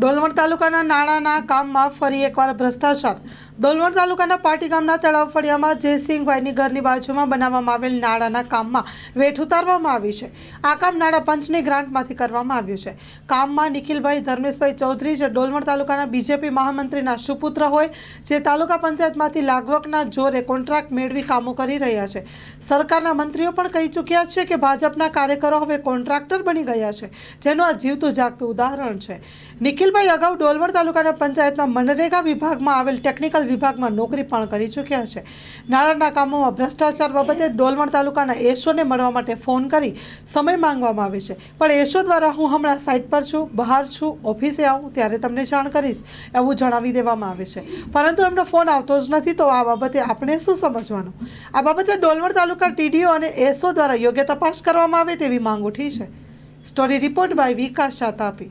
ડોલવણ તાલુકાના નાણાંના કામમાં ફરી એકવાર ભ્રષ્ટાચાર. ડોલવણ તાલુકાના પાટી ગામના તળાવ ફળિયામાં જયસિંહભાઈની ઘરની બાજુમાં બનાવવામાં આવેલ નાણાંના કામમાં વેઠ ઉતારવામાં આવી છે. આ કામ નાણાં પંચની ગ્રાન્ટમાંથી કરવામાં આવ્યું છે. કામમાં નિખિલભાઈ ધર્મેશભાઈ ચૌધરી જે ડોલવણ તાલુકાના બીજેપી મહામંત્રીના સુપુત્ર હોય, જે તાલુકા પંચાયતમાંથી લાગવકના જોરે કોન્ટ્રાક્ટ મેળવી કામો કરી રહ્યા છે. સરકારના મંત્રીઓ પણ કહી ચૂક્યા છે કે ભાજપના કાર્યકરો હવે કોન્ટ્રાક્ટર બની ગયા છે, જેનું આ જીવતું જાગતું ઉદાહરણ છે. નિખિલભાઈ અગાઉ ડોલવર તાલુકાના પંચાયતમાં મનરેગા વિભાગમાં આવેલ ટેકનિકલ વિભાગમાં નોકરી પણ કરી ચૂક્યા છે. નાણાંના કામોમાં ભ્રષ્ટાચાર બાબતે ડોલવણ તાલુકાના એશોને મળવા માટે ફોન કરી સમય માંગવામાં આવે છે. પણ એશો દ્વારા હું હમણાં સાઇટ પર છું, બહાર છું, ઓફિસે આવું ત્યારે તમને જાણ કરીશ, એવું જણાવી દેવામાં આવે છે. પરંતુ એમનો ફોન આવતો જ નથી તો આ બાબતે આપણે શું સમજવાનું? આ બાબતે ડોલવણ તાલુકા ટીડીઓ અને એસો દ્વારા યોગ્ય તપાસ કરવામાં આવે તેવી માંગ ઉઠી છે. Story report by Vikas Shatapi